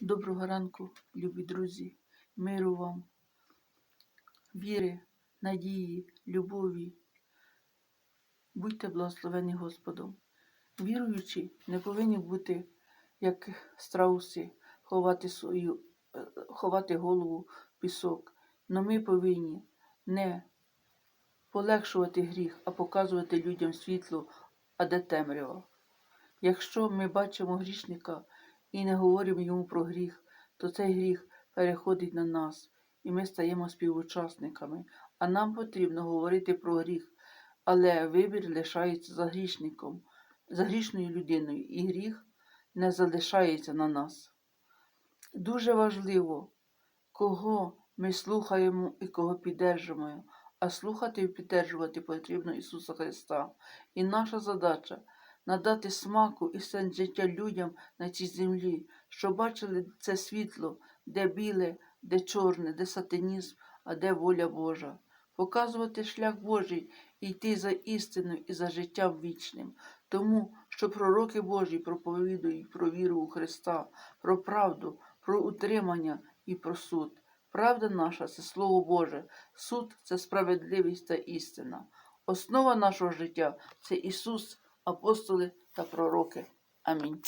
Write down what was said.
Доброго ранку, любі друзі, миру вам, віри, надії, любові. Будьте благословені Господом. Віруючі не повинні бути, як страуси, ховати свою, е, ховати голову в пісок. Но ми повинні не полегшувати гріх, а показувати людям світло, а де темрява. Якщо ми бачимо грішника і не говоримо йому про гріх, то цей гріх переходить на нас, і ми стаємо співучасниками. А нам потрібно говорити про гріх, але вибір лишається за грішником, за грішною людиною, і гріх не залишається на нас. Дуже важливо, кого ми слухаємо і кого піддержуємо. А слухати і піддержувати потрібно Ісуса Христа. І наша задача надати смаку і сенс життя людям на цій землі, що бачили це світло, де біле, де чорне, де сатанізм, а де воля Божа. Показувати шлях Божий і йти за істиною і за життям вічним. Тому що пророки Божі проповідують про віру у Христа, про правду, про утримання і про суд. Правда наша це Слово Боже, суд це справедливість та істина. Основа нашого життя це Ісус, апостоли та пророки. Амінь.